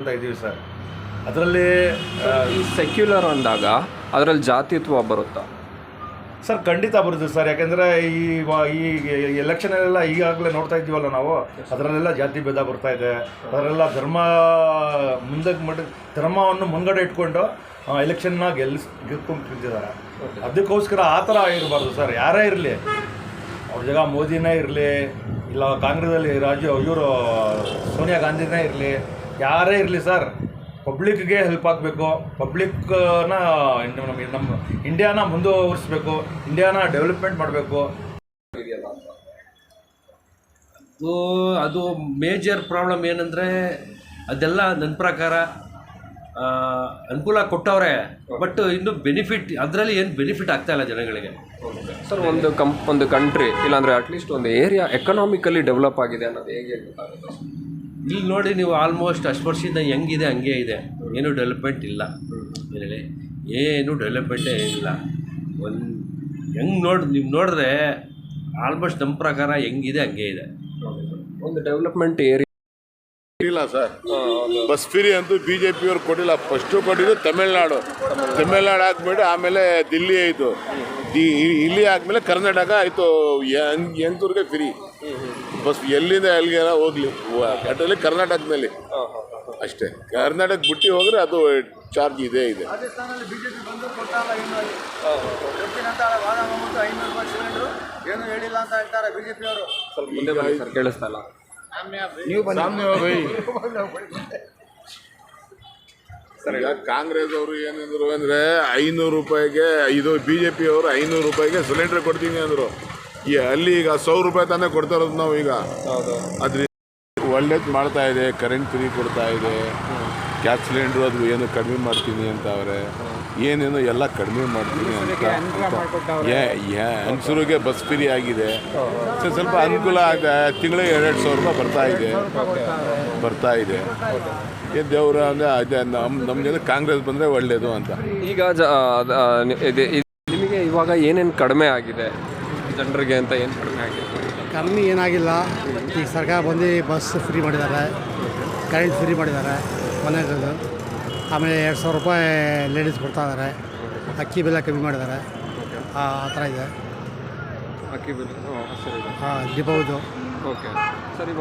ಅಂತ ಇದ್ದೀವಿ ಸರ್. ಅದರಲ್ಲಿ ಸೆಕ್ಯುಲರ್ ಅಂದಾಗ ಅದರಲ್ಲಿ ಜಾತಿತ್ವ ಬರುತ್ತಾ? ಸರ್ ಖಂಡಿತ ಬರುತ್ತೆ ಸರ್. ಯಾಕೆಂದರೆ ಈ ವ- ಈ ಎಲೆಕ್ಷನಲ್ಲೆಲ್ಲ ಈಗಾಗಲೇ ನೋಡ್ತಾ ಇದ್ದೀವಲ್ಲ ನಾವು? ಅದರಲ್ಲೆಲ್ಲ ಜಾತಿ ಭೇದ ಬರ್ತಾ ಇದೆ. ಅದರೆಲ್ಲ ಧರ್ಮ ಮುಂದಕ್ಕೆ ಮಟ್ಟ ಧರ್ಮವನ್ನು ಮುಂಗಡೆ ಇಟ್ಕೊಂಡು ಎಲೆಕ್ಷನ್ನ ಗೆಲ್ಲಿಸ್ ಗೆದ್ಕೊಂಡಿದ್ದಾರೆ ಅದಕ್ಕೋಸ್ಕರ ಆ ಥರ ಇರಬಾರ್ದು ಸರ್. ಯಾರೇ ಇರಲಿ ಅವ್ರ ಜಾಗ ಮೋದಿನೇ ಇರಲಿ ಇಲ್ಲ ಕಾಂಗ್ರೆಸಲ್ಲಿ ರಾಜು ಇವರು ಸೋನಿಯಾ ಗಾಂಧಿನೇ ಇರಲಿ ಯಾರೇ ಇರಲಿ ಸರ್ ಪಬ್ಲಿಕ್ಗೆ ಹೆಲ್ಪ್ ಆಗಬೇಕು ಪಬ್ಲಿಕ್ನ ನಮಗೆ ನಮ್ಮ ಇಂಡಿಯಾನ ಮುಂದುವರಿಸ್ಬೇಕು ಇಂಡಿಯಾನ ಡೆವಲಪ್ಮೆಂಟ್ ಮಾಡಬೇಕು. ಅದು ಅದು ಮೇಜರ್ ಪ್ರಾಬ್ಲಮ್ ಏನಂದರೆ ಅದೆಲ್ಲ ನನ್ನ ಪ್ರಕಾರ ಅನುಕೂಲ ಕೊಟ್ಟವ್ರೆ ಬಟ್ ಇನ್ನು ಬೆನಿಫಿಟ್ ಅದರಲ್ಲಿ ಏನು ಬೆನಿಫಿಟ್ ಆಗ್ತಾ ಇಲ್ಲ ಜನಗಳಿಗೆ. ಸರ್ ಒಂದು ಕಂಪ್ ಒಂದು ಕಂಟ್ರಿ ಇಲ್ಲಾಂದರೆ ಅಟ್ಲೀಸ್ಟ್ ಒಂದು ಏರಿಯಾ ಎಕನಾಮಿಕಲಿ ಡೆವಲಪ್ ಆಗಿದೆ ಅನ್ನೋದು ಹೇಗೆ ಗೊತ್ತಾಗುತ್ತೆ? ಇಲ್ಲಿ ನೋಡಿ ನೀವು ಆಲ್ಮೋಸ್ಟ್ ಅಷ್ಟು ವರ್ಷದಿಂದ ಹೆಂಗಿದೆ ಹಂಗೆ ಇದೆ. ಏನೂ ಡೆವಲಪ್ಮೆಂಟ್ ಇಲ್ಲ. ಏನೇಳಿ ಏನು ಡೆವಲಪ್ಮೆಂಟೇ ಇಲ್ಲ. ಒಂದು ಹೆಂಗೆ ನೋಡಿ ನೀವು ನೋಡಿದ್ರೆ ಆಲ್ಮೋಸ್ಟ್ ನಮ್ಮ ಪ್ರಕಾರ ಹೆಂಗಿದೆ ಹಂಗೆ ಇದೆ. ಒಂದು ಡೆವಲಪ್ಮೆಂಟ್ ಏರಿಯಾ ಇಲ್ಲ ಸರ್. ಬಸ್ ಫ್ರೀ ಅಂತೂ ಬಿ ಜೆ ಪಿಯವ್ರು ಕೊಟ್ಟಿಲ್ಲ. ಫಸ್ಟು ಕೊಟ್ಟಿದ್ದು ತಮಿಳ್ನಾಡು. ತಮಿಳ್ನಾಡು ಆದ್ಮೇಲೆ ಆಮೇಲೆ ದಿಲ್ಲಿ ಆಯಿತು. ಇಲ್ಲಿ ಆದಮೇಲೆ ಕರ್ನಾಟಕ ಆಯಿತು. ಎಂತೂರಿಗೆ ಫ್ರೀ ಬಸ್ ಎಲ್ಲಿಂದ ಎಲ್ಲಿಗೆಲ್ಲ ಹೋಗ್ಲಿ ಒಟ್ಟಲ್ಲಿ ಕರ್ನಾಟಕದಲ್ಲಿ. ಅಷ್ಟೇ. ಕರ್ನಾಟಕ ಬಿಟ್ಟು ಹೋದ್ರೆ ಅದು ಚಾರ್ಜ್ ಇದೆ ಇದೆ. ರಾಜಸ್ಥಾನದಲ್ಲಿ ಬಿಜೆಪಿ ಬಂದು ಕೊಟ್ಟಾಗ ಇನ್ನು ಕೊಡ್ತೀನಿ ಅಂತ ವಾದ ಮಾಡ್ಬಿಟ್ಟು ಐನೂರು ರೂಪಾಯಿ ಸಿಲಿಂಡ್ರು ಏನು ಹೇಳಿಲ್ಲ ಅಂತ ಹೇಳ್ತಾರೆ ಬಿಜೆಪಿ ಅವರು. ಸ್ವಲ್ಪ ಮುಂದೆ ಬನ್ನಿ ಸರ್ ಕೇಳಿಸ್ತಾ ಇಲ್ಲ. ಈಗ ಕಾಂಗ್ರೆಸ್ ಅವರು ಏನಂದ್ರು ಅಂದ್ರೆ ಐನೂರು ರೂಪಾಯಿಗೆ ಇದು ಬಿಜೆಪಿ ಅವರು ಐನೂರು ರೂಪಾಯಿಗೆ ಸಿಲಿಂಡರ್ ಕೊಡ್ತೀನಿ ಅಂದರು. ಈ ಅಲ್ಲಿ ಈಗ ಸಾವಿರ ರೂಪಾಯಿ ತಾನೇ ಕೊಡ್ತಾ ಇರೋದು ನಾವು ಈಗ. ಅದ್ರ ಒಳ್ಳೇದು ಮಾಡ್ತಾ ಇದೆ ಕರೆಂಟ್ ಫ್ರೀ ಕೊಡ್ತಾ ಇದೆ. ಗ್ಯಾಸ್ ಸಿಲಿಂಡರ್ ಅದು ಏನು ಕಡಿಮೆ ಮಾಡ್ತೀನಿ ಅಂತ ಅವ್ರೆ ಏನೇನು ಎಲ್ಲ ಕಡಿಮೆ ಮಾಡ್ತೀನಿ ಅಂತ. ಹೆಂಗಸರಿಗೆ ಬಸ್ ಫ್ರೀ ಆಗಿದೆ. ಸ್ವಲ್ಪ ಅನುಕೂಲ ಆಗಿದೆ ತಿಂಗಳಿಗೆ ಎರಡೆರಡು ಸಾವಿರ ರೂಪಾಯಿ ಬರ್ತಾ ಇದೆ. ಬರ್ತಾ ಇದೆ. ಏ ದೇವ್ರ ಅಂದರೆ ಅದೇ ನಮ್ಮ ನಮಗೇನು ಕಾಂಗ್ರೆಸ್ ಬಂದರೆ ಒಳ್ಳೆಯದು ಅಂತ. ಈಗ ನಿಮಗೆ ಇವಾಗ ಏನೇನು ಕಡಿಮೆ ಆಗಿದೆ? ಜನರಿಗೆ ಅಂತ ಏನು ಕಡಿಮೆ ಆಗಿದೆ ಕಮ್ಮಿ ಏನಾಗಿಲ್ಲ. ಈಗ ಸರ್ಕಾರ ಬಂದು ಬಸ್ ಫ್ರೀ ಮಾಡಿದ್ದಾರೆ. ಕರೆಂಟ್ ಫ್ರೀ ಮಾಡಿದ್ದಾರೆ. ಮನೆಗಳದ್ದು ಆಮೇಲೆ ಎರಡು ಸಾವಿರ ರೂಪಾಯಿ ಲೇಡೀಸ್ ಕೊಡ್ತಾ ಇದ್ದಾರೆ. ಅಕ್ಕಿ ಬೆಲೆ ಕಮ್ಮಿ ಮಾಡಿದ್ದಾರೆ. ಆ ಥರ ಇದೆ. ಅಕ್ಕಿ ಬೆಲೆ ಹಾಂ. ದೀಪಾವಳಿದು. ಓಕೆ. ಸರಿ ಇವಾಗ